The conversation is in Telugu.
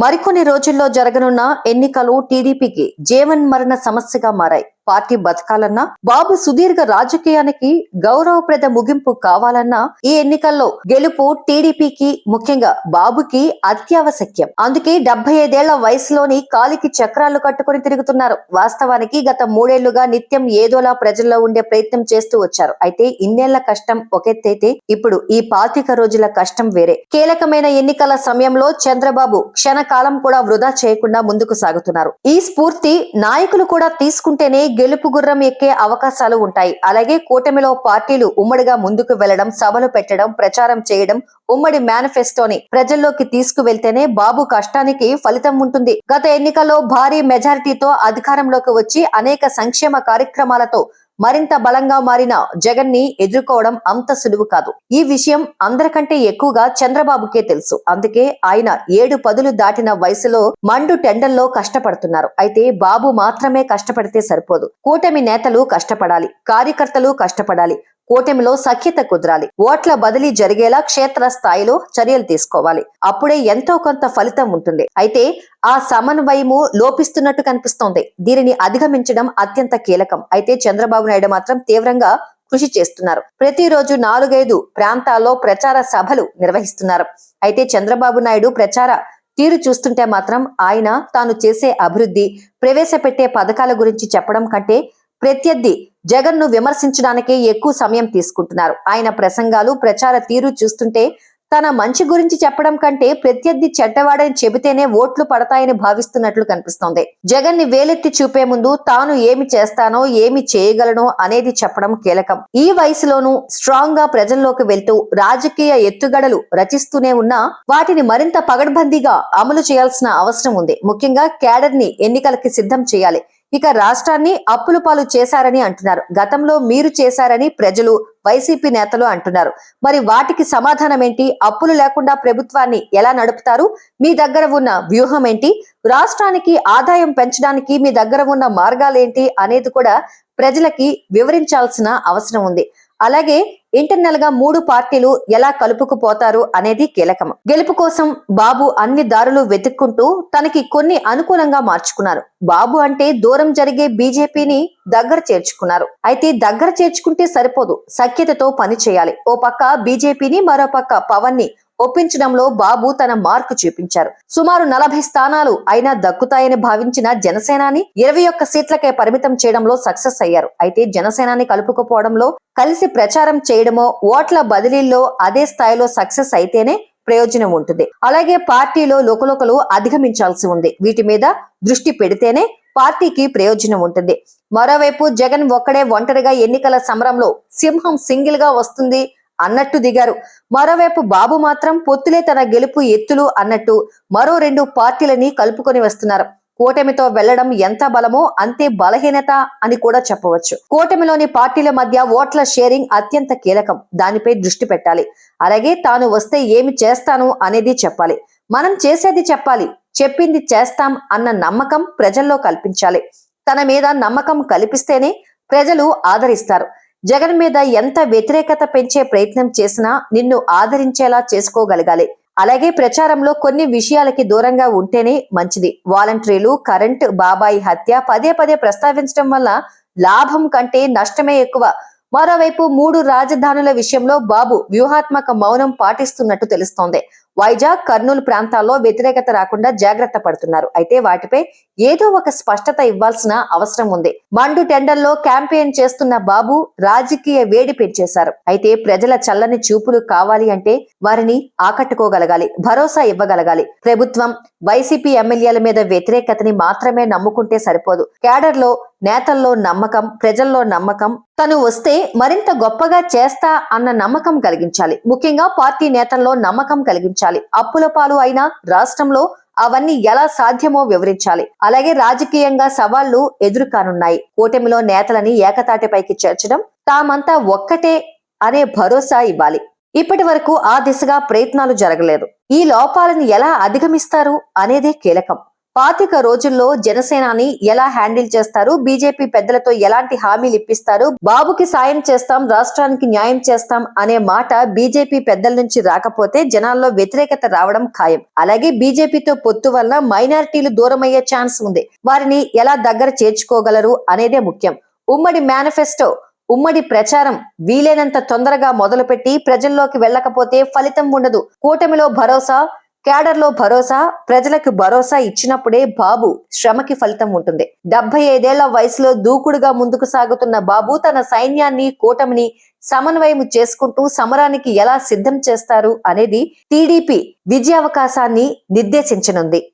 మరికొన్ని రోజుల్లో జరగనున్న ఎన్నికలు టీడీపీకి జీవన్ మరణ సమస్యగా మారాయి. పార్టీ బతకాలన్నా బాబు సుదీర్ఘ రాజకీయానికి గౌరవప్రద ముగింపు కావాలన్నా ఈ ఎన్నికల్లో గెలుపు టీడీపీకి ముఖ్యంగా బాబుకి అత్యావశ్యకం అందుకే డెబ్బై ఐదేళ్ళ వయసులోని కాలికి చక్రాలు కట్టుకుని తిరుగుతున్నారు. వాస్తవానికి గత మూడేళ్ళుగా నిత్యం ఏదోలా ప్రజల్లో ఉండే ప్రయత్నం చేస్తూ వచ్చారు. అయితే ఇన్నేళ్ళ కష్టం ఒకెత్తైతే ఇప్పుడు ఈ పాతిక రోజుల కష్టం వేరే. కీలకమైన ఎన్నికల సమయంలో చంద్రబాబు క్షణకాలం కూడా వృధా చేయకుండా ముందుకు సాగుతున్నారు. ఈ స్ఫూర్తి నాయకులు కూడా తీసుకుంటేనే గెలుపు గుర్రం ఎక్కే అవకాశాలు ఉంటాయి. అలాగే కూటమిలో పార్టీలు ఉమ్మడిగా ముందుకు వెళ్ళడం సభలు పెట్టడం ప్రచారం చేయడం ఉమ్మడి మేనిఫెస్టోని ప్రజల్లోకి తీసుకువెళ్తేనే బాబు కష్టానికి ఫలితం ఉంటుంది. గత ఎన్నికల్లో భారీ మెజారిటీతో అధికారంలోకి వచ్చి అనేక సంక్షేమ కార్యక్రమాలతో మరింత బలంగా మారిన జగన్ని ఎదుర్కోవడం అంత సులువు కాదు. ఈ విషయం అందరికంటే ఎక్కువగా చంద్రబాబుకే తెలుసు. అందుకే ఆయన ఏడు పదులు దాటిన వయసులో మండు టెండల్లో కష్టపడుతున్నారు. అయితే బాబు మాత్రమే కష్టపడితే సరిపోదు. కూటమి నేతలు కష్టపడాలి కార్యకర్తలు కష్టపడాలి కూటమిలో సఖ్యత కుదరాలి. ఓట్ల బదిలీ జరిగేలా క్షేత్ర స్థాయిలో చర్యలు తీసుకోవాలి. అప్పుడే ఎంతో కొంత ఫలితం ఉంటుంది. అయితే ఆ సమన్వయము లోపిస్తున్నట్టు కనిపిస్తోంది. దీనిని అధిగమించడం అత్యంత కీలకం. అయితే చంద్రబాబు నాయుడు మాత్రం తీవ్రంగా కృషి చేస్తున్నారు. ప్రతిరోజు నాలుగైదు ప్రాంతాల్లో ప్రచార సభలు నిర్వహిస్తున్నారు. అయితే చంద్రబాబు నాయుడు ప్రచార తీరు చూస్తుంటే మాత్రం ఆయన తాను చేసే అభివృద్ధి ప్రవేశపెట్టే పథకాల గురించి చెప్పడం కంటే ప్రత్యర్థి జగన్ను విమర్శించడానికే ఎక్కువ సమయం తీసుకుంటున్నారు. ఆయన ప్రసంగాలు ప్రచార తీరు చూస్తుంటే తన మంచి గురించి చెప్పడం కంటే ప్రత్యర్థి చెడ్డవాడని చెబితేనే ఓట్లు పడతాయని భావిస్తున్నట్లు కనిపిస్తోంది. జగన్ని వేలెత్తి చూపే ముందు తాను ఏమి చేస్తానో ఏమి చేయగలనో అనేది చెప్పడం కీలకం. ఈ వయసులోనూ స్ట్రాంగ్గా ప్రజల్లోకి వెళ్తూ రాజకీయ ఎత్తుగడలు రచిస్తూనే ఉన్నా వాటిని మరింత పగడ్బందీగా అమలు చేయాల్సిన అవసరం ఉంది. ముఖ్యంగా క్యాడర్ని ఎన్నికలకి సిద్ధం చేయాలి. ఇక రాష్ట్రాన్ని అప్పుల పాలు చేశారని అంటున్నారు. గతంలో మీరు చేశారని ప్రజలు వైసీపీ నేతలు అంటున్నారు. మరి వాటికి సమాధానం ఏంటి అప్పులు లేకుండా ప్రభుత్వాన్ని ఎలా నడుపుతారు? మీ దగ్గర ఉన్న వ్యూహం ఏంటి రాష్ట్రానికి ఆదాయం పెంచడానికి మీ దగ్గర ఉన్న మార్గాలేంటి అనేది కూడా ప్రజలకి వివరించాల్సిన అవసరం ఉంది. అలాగే ఇంటర్నల్గా మూడు పార్టీలు ఎలా కలుపుకుపోతారు అనేది కీలకం గెలుపు కోసం బాబు అన్ని దారులు వెతుక్కుంటూ తనకి కొన్ని అనుకూలంగా మార్చుకున్నారు. బాబు అంటే దూరం జరిగే బీజేపీని దగ్గర చేర్చుకున్నారు. అయితే దగ్గర చేర్చుకుంటే సరిపోదు. సఖ్యతతో పని చేయాలి. ఓ పక్క బీజేపీని మరో పక్క పవన్ని ఒప్పించడంలో బాబు తన మార్కు చూపించారు. సుమారు నలభై స్థానాలు అయినా దక్కుతాయని భావించిన జనసేనాని ఇరవై ఒక్క సీట్లకే పరిమితం చేయడంలో సక్సెస్ అయ్యారు. అయితే జనసేనాని కలుపుకుపోవడంలో కలిసి ప్రచారం చేయడమో ఓట్ల బదిలీల్లో అదే స్థాయిలో సక్సెస్ అయితేనే ప్రయోజనం ఉంటుంది. అలాగే పార్టీలో లోకలోకలు అధిగమించాల్సి ఉంది. వీటి మీద దృష్టి పెడితేనే పార్టీకి ప్రయోజనం ఉంటుంది. మరోవైపు జగన్ ఒక్కడే ఒంటరిగా ఎన్నికల సమరంలో సింహం సింగిల్గా వస్తుంది అన్నట్టు దిగారు. మరోవైపు బాబు మాత్రం పొత్తులే తన గెలుపు ఎత్తులు అన్నట్టు మరో రెండు పార్టీలని కలుపుకొని వస్తున్నారు. కూటమితో వెళ్ళడం ఎంత బలమో అంతే బలహీనత అని కూడా చెప్పవచ్చు. కూటమిలోని పార్టీల మధ్య ఓట్ల షేరింగ్ అత్యంత కీలకం. దానిపై దృష్టి పెట్టాలి. అలాగే తాను వస్తే ఏమి చేస్తాను అనేది చెప్పాలి. మనం చేసేది చెప్పాలి. చెప్పింది చేస్తాం అన్న నమ్మకం ప్రజల్లో కల్పించాలి. తన మీద నమ్మకం కల్పిస్తేనే ప్రజలు ఆదరిస్తారు. జగన్ మీద ఎంత వ్యతిరేకత పెంచే ప్రయత్నం చేసినా నిన్ను ఆదరించేలా చేసుకోగలగాలి. అలాగే ప్రచారంలో కొన్ని విషయాలకి దూరంగా ఉంటేనే మంచిది. వాలంటీర్లు కరెంట్ బాబాయి హత్య పదే పదే ప్రస్తావించడం వల్ల లాభం కంటే నష్టమే ఎక్కువ. మరోవైపు మూడు రాజధానుల విషయంలో బాబు వ్యూహాత్మక మౌనం పాటిస్తున్నట్టు తెలుస్తోంది. వైజాగ్ కర్నూలు ప్రాంతాల్లో వ్యతిరేకత రాకుండా జాగ్రత్త పడుతున్నారు. అయితే వాటిపై ఏదో ఒక స్పష్టత ఇవ్వాల్సిన అవసరం ఉంది. మండు టెండర్లో క్యాంపెయిన్ చేస్తున్న బాబు రాజకీయ వేడి పెంచేశారు. అయితే ప్రజల చల్లని చూపులు కావాలి అంటే వారిని ఆకట్టుకోగలగాలి భరోసా ఇవ్వగలగాలి. ప్రభుత్వం వైసీపీ ఎమ్మెల్యేల మీద వ్యతిరేకతని మాత్రమే నమ్ముకుంటే సరిపోదు. క్యాడర్లో నేతల్లో నమ్మకం ప్రజల్లో నమ్మకం. తను వస్తే మరింత గొప్పగా చేస్తా అన్న నమ్మకం కలిగించాలి. ముఖ్యంగా పార్టీ నేతల్లో నమ్మకం కలిగించాలి. అప్పుల పాలు అయిన రాష్ట్రంలో అవన్నీ ఎలా సాధ్యమో వివరించాలి. అలాగే రాజకీయంగా సవాళ్ళు ఎదురుకానున్నాయి. కూటమిలో నేతలని ఏకతాటిపైకి చేర్చడం తామంతా ఒక్కటే అనే భరోసా ఇవ్వాలి. ఇప్పటి వరకు ఆ దిశగా ప్రయత్నాలు జరగలేదు. ఈ లోపాలను ఎలా అధిగమిస్తారు అనేదే కీలకం. పాతిక రోజుల్లో జనసేనాని ఎలా హ్యాండిల్ చేస్తారు? బీజేపీ పెద్దలతో ఎలాంటి హామీలు ఇప్పిస్తారు? బాబుకి సాయం చేస్తాం రాష్ట్రానికి న్యాయం చేస్తాం అనే మాట బీజేపీ పెద్దల నుంచి రాకపోతే జనాల్లో వ్యతిరేకత రావడం ఖాయం. అలాగే బీజేపీతో పొత్తు వల్ల మైనారిటీలు దూరమయ్యే ఛాన్స్ ఉంది. వారిని ఎలా దగ్గర చేర్చుకోగలరు అనేదే ముఖ్యం. ఉమ్మడి మేనిఫెస్టో ఉమ్మడి ప్రచారం వీలైనంత తొందరగా మొదలుపెట్టి ప్రజల్లోకి వెళ్ళకపోతే ఫలితం ఉండదు. కూటమిలో భరోసా క్యాడర్లో భరోసా ప్రజలకు భరోసా ఇచ్చినప్పుడే బాబు శ్రమకి ఫలితం ఉంటుంది. డెబ్బై ఐదేళ్ళ వయసులో దూకుడుగా ముందుకు సాగుతున్న బాబు తన సైన్యాన్ని కూటమిని సమన్వయం చేసుకుంటూ సమరానికి ఎలా సిద్ధం చేస్తారు అనేది టీడీపీ విజయావకాశాన్ని నిర్దేశించనుంది.